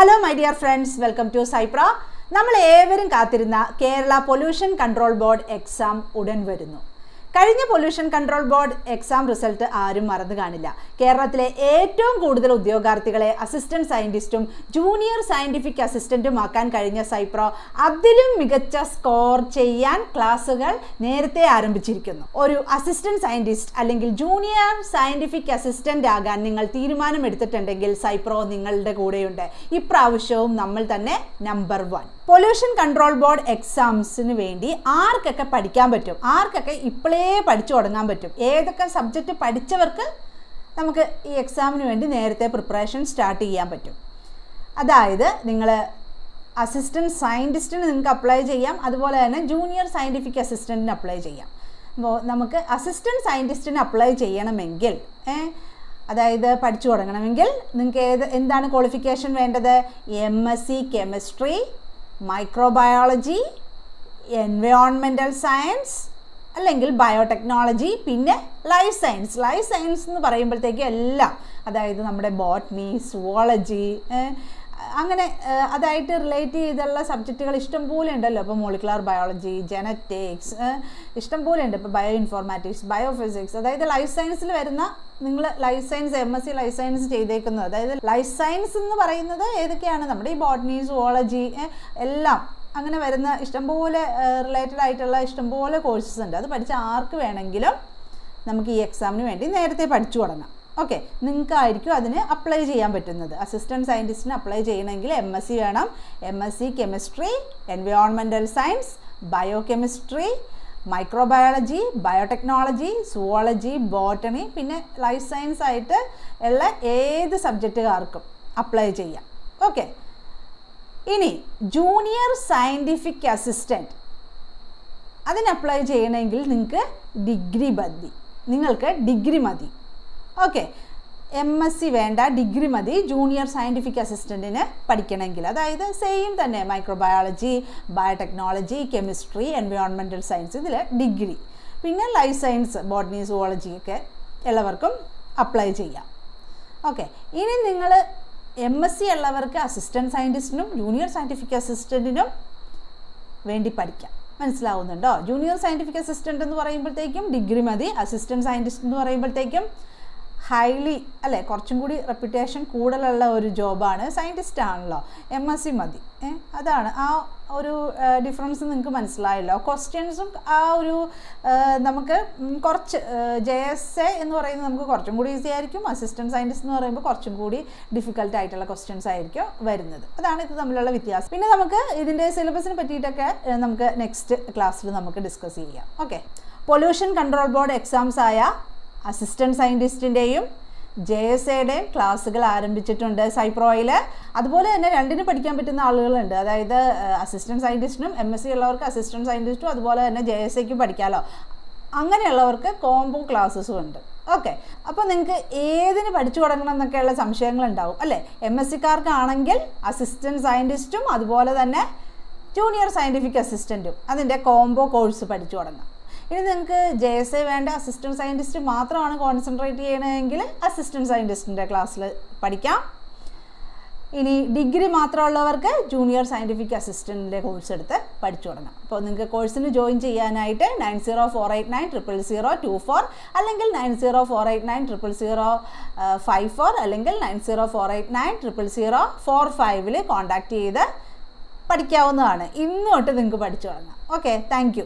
Hello my dear friends welcome to സൈപ്ര നമ്മൾ ഏവരും കാത്തിരുന്ന Kerala pollution control board exam ഉടൻ വരുന്നു. കഴിഞ്ഞ pollution control board exam result ആരും മറന്നു കാണില്ല. കേരളത്തിലെ ഏറ്റവും കൂടുതൽ ഉദ്യോഗാർത്ഥികളെ അസിസ്റ്റന്റ് സയന്റിസ്റ്റും ജൂനിയർ സയന്റിഫിക് അസിസ്റ്റന്റും ആക്കാൻ കഴിഞ്ഞ സൈപ്രോ അതിലും മികച്ച സ്കോർ ചെയ്യാൻ ക്ലാസുകൾ നേരത്തെ ആരംഭിച്ചിരിക്കുന്നു. ഒരു അസിസ്റ്റന്റ് സയന്റിസ്റ്റ് അല്ലെങ്കിൽ ജൂനിയർ സയന്റിഫിക് അസിസ്റ്റന്റ് ആകാൻ നിങ്ങൾ തീരുമാനമെടുത്തിട്ടുണ്ടെങ്കിൽ സൈപ്രോ നിങ്ങളുടെ കൂടെയുണ്ട്. ഇപ്രാവശ്യവും നമ്മൾ തന്നെ number one pollution control board എക്സാംസിന് വേണ്ടി ആർക്കൊക്കെ പഠിക്കാൻ പറ്റും? ആർക്കൊക്കെ ഇപ്പോഴേ പഠിച്ചു തുടങ്ങാൻ പറ്റും. ഏതൊക്കെ സബ്ജക്റ്റ് പഠിച്ചവർക്ക് നമുക്ക് ഈ എക്സാമിന് വേണ്ടി നേരത്തെ പ്രിപ്പറേഷൻ സ്റ്റാർട്ട് ചെയ്യാൻ പറ്റും. അതായത് നിങ്ങൾ അസിസ്റ്റന്റ് സയന്റിസ്റ്റിന് നിങ്ങൾക്ക് അപ്ലൈ ചെയ്യാം. അതുപോലെ തന്നെ ജൂനിയർ സയന്റിഫിക് അസിസ്റ്റന്റിന് അപ്ലൈ ചെയ്യാം. അപ്പോൾ നമുക്ക് അസിസ്റ്റന്റ് സയന്റിസ്റ്റിന് അപ്ലൈ ചെയ്യണമെങ്കിൽ അതായത് പഠിച്ചു തുടങ്ങണമെങ്കിൽ നിങ്ങൾക്ക് ഏത് എന്താണ് ക്വാളിഫിക്കേഷൻ വേണ്ടത്? M S C chemistry microbiology എൻവയോൺമെന്റൽ science അല്ലെങ്കിൽ ബയോടെക്നോളജി പിന്നെ ലൈഫ് സയൻസ് ലൈഫ് സയൻസ് എന്ന് പറയുമ്പോഴത്തേക്ക് എല്ലാം അതായത് നമ്മുടെ ബോട്ടണി സുവോളജി അങ്ങനെ അതായിട്ട് റിലേറ്റ് ചെയ്തുള്ള സബ്ജക്റ്റുകൾ ഇഷ്ടം പോലെ ഉണ്ടല്ലോ. ഇപ്പോൾ മോളിക്കുലാർ ബയോളജി ജനറ്റിക്സ് ഇഷ്ടം പോലെ ഉണ്ട്. ഇപ്പോൾ ബയോ ഇൻഫോർമാറ്റിക്സ് ബയോ ഫിസിക്സ് അതായത് ലൈഫ് സയൻസിൽ വരുന്ന നിങ്ങൾ life science M S C life science ചെയ്തേക്കുന്നത്. അതായത് ലൈഫ് സയൻസ് എന്ന് പറയുന്നത് ഏതൊക്കെയാണ്? നമ്മുടെ ഈ ബോട്ടണി സുവോളജി എല്ലാം അങ്ങനെ വരുന്ന ഇഷ്ടംപോലെ റിലേറ്റഡ് ആയിട്ടുള്ള ഇഷ്ടംപോലെ കോഴ്സസ് ഉണ്ട്. അത് പഠിച്ച ആർക്ക് വേണമെങ്കിലും നമുക്ക് ഈ എക്സാമിന് വേണ്ടി നേരത്തെ പഠിച്ചു തുടങ്ങാം. ഓക്കെ നിങ്ങൾക്കായിരിക്കും അതിന് അപ്ലൈ ചെയ്യാൻ പറ്റുന്നത്. അസിസ്റ്റന്റ് സയന്റിസ്റ്റിന് അപ്ലൈ ചെയ്യണമെങ്കിൽ എം എസ് സി വേണം. M S C chemistry എൻവയോൺമെന്റൽ science biochemistry microbiology biotechnology zoology botany പിന്നെ ലൈഫ് സയൻസ് ആയിട്ട് ഉള്ള ഏത് സബ്ജക്റ്റുകാർക്കും അപ്ലൈ ചെയ്യാം. ഓക്കെ ഇനി ജൂനിയർ സയന്റിഫിക് അസിസ്റ്റന്റ് അതിന് അപ്ലൈ ചെയ്യണമെങ്കിൽ നിങ്ങൾക്ക് ഡിഗ്രി മതി. നിങ്ങൾക്ക് ഡിഗ്രി മതി. ഓക്കെ എം എസ് സി വേണ്ട ഡിഗ്രി മതി. ജൂനിയർ സയന്റിഫിക് അസിസ്റ്റന്റിന് പഠിക്കണമെങ്കിൽ. അതായത് സെയിം തന്നെ മൈക്രോബയോളജി ബയോടെക്നോളജി കെമിസ്ട്രി എൻവയോൺമെന്റൽ സയൻസ് ഇതിൽ ഡിഗ്രി പിന്നെ ലൈഫ് സയൻസ് ബോട്ടണി സുവോളജി ഒക്കെ എല്ലാവർക്കും അപ്ലൈ ചെയ്യാം. ഓക്കെ ഇനി നിങ്ങൾ എം എസ് സി ഉള്ളവർക്ക് അസിസ്റ്റന്റ് സയന്റിസ്റ്റിനും ജൂനിയർ സയന്റിഫിക് അസിസ്റ്റന്റിനും വേണ്ടി പഠിക്കാം. മനസ്സിലാവുന്നുണ്ടോ? ജൂനിയർ സയന്റിഫിക് അസിസ്റ്റന്റ് എന്ന് പറയുമ്പോഴത്തേക്കും ഡിഗ്രി മതി. അസിസ്റ്റന്റ് സയന്റിസ്റ്റ് എന്ന് പറയുമ്പോഴത്തേക്കും ഹൈലി അല്ലേ കുറച്ചും കൂടി റെപ്യൂട്ടേഷൻ കൂടുതലുള്ള ഒരു ജോബാണ് സയന്റിസ്റ്റ് ആണല്ലോ. എം എസ് സി മതി. അതാണ്. ആ ഒരു ഡിഫറൻസ് നിങ്ങൾക്ക് മനസ്സിലായല്ലോ. ക്വസ്റ്റ്യൻസും ആ ഒരു നമുക്ക് കുറച്ച് ജെ എസ് എ എന്ന് പറയുന്നത് നമുക്ക് കുറച്ചും കൂടി ഈസി ആയിരിക്കും. അസിസ്റ്റന്റ് സയന്റിസ്റ്റ് എന്ന് പറയുമ്പോൾ കുറച്ചും കൂടി ഡിഫിക്കൽട്ട് ആയിട്ടുള്ള ക്വസ്റ്റ്യൻസ് ആയിരിക്കും വരുന്നത്. അതാണ് ഇത് തമ്മിലുള്ള വ്യത്യാസം. പിന്നെ നമുക്ക് ഇതിന്റെ സിലബസിനെ പറ്റിയിട്ടൊക്കെ നമുക്ക് നെക്സ്റ്റ് ക്ലാസ്സിൽ നമുക്ക് ഡിസ്കസ് ചെയ്യാം. Okay pollution control board exams ആയ അസിസ്റ്റന്റ് സയന്റിസ്റ്റിന്റെയും ജെ എസ് എയുടെയും ക്ലാസ്സുകൾ ആരംഭിച്ചിട്ടുണ്ട് സൈപ്രോയിൽ അതുപോലെ തന്നെ രണ്ടിനും പഠിക്കാൻ പറ്റുന്ന ആളുകളുണ്ട്. അതായത് അസിസ്റ്റന്റ് സയന്റിസ്റ്റിനും എം എസ് സി ഉള്ളവർക്ക് അസിസ്റ്റന്റ് സയന്റിസ്റ്റും അതുപോലെ തന്നെ ജെ എസ് എക്കും പഠിക്കാമല്ലോ അങ്ങനെയുള്ളവർക്ക് കോംബോ ക്ലാസ്സസും ഉണ്ട്. ഓക്കെ. അപ്പോൾ നിങ്ങൾക്ക് ഏതിന് പഠിച്ചു തുടങ്ങണം എന്നൊക്കെയുള്ള സംശയങ്ങളുണ്ടാവും അല്ലേ? എം എസ് സിക്കാർക്കാണെങ്കിൽ അസിസ്റ്റന്റ് സയന്റിസ്റ്റും അതുപോലെ തന്നെ ജൂനിയർ സയന്റിഫിക് അസിസ്റ്റന്റും അതിന്റെ കോംബോ കോഴ്സ് പഠിച്ചു തുടങ്ങാം. ഇനി നിങ്ങൾക്ക് ജെ എസ് എ വേണ്ട അസിസ്റ്റന്റ് സയന്റിസ്റ്റ് മാത്രമാണ് കോൺസെൻട്രേറ്റ് ചെയ്യണമെങ്കിൽ അസിസ്റ്റന്റ് സയന്റിസ്റ്റിന്റെ ക്ലാസ്സിൽ പഠിക്കാം. ഇനി ഡിഗ്രി മാത്രമുള്ളവർക്ക് ജൂനിയർ സയന്റിഫിക് അസിസ്റ്റന്റിന്റെ കോഴ്സ് എടുത്ത് പഠിച്ചു തുടങ്ങാം. അപ്പോൾ നിങ്ങൾക്ക് കോഴ്സിന് ജോയിൻ ചെയ്യാനായിട്ട് nine zero four eight nine triple zero two four അല്ലെങ്കിൽ nine zero four eight nine triple zero five four അല്ലെങ്കിൽ nine zero four eight nine triple zero four ഫൈവിൽ കോൺടാക്റ്റ് ചെയ്ത് പഠിക്കാവുന്നതാണ്. ഇന്നോട്ട് നിങ്ങൾക്ക് പഠിച്ചു തുടങ്ങാം. Okay thank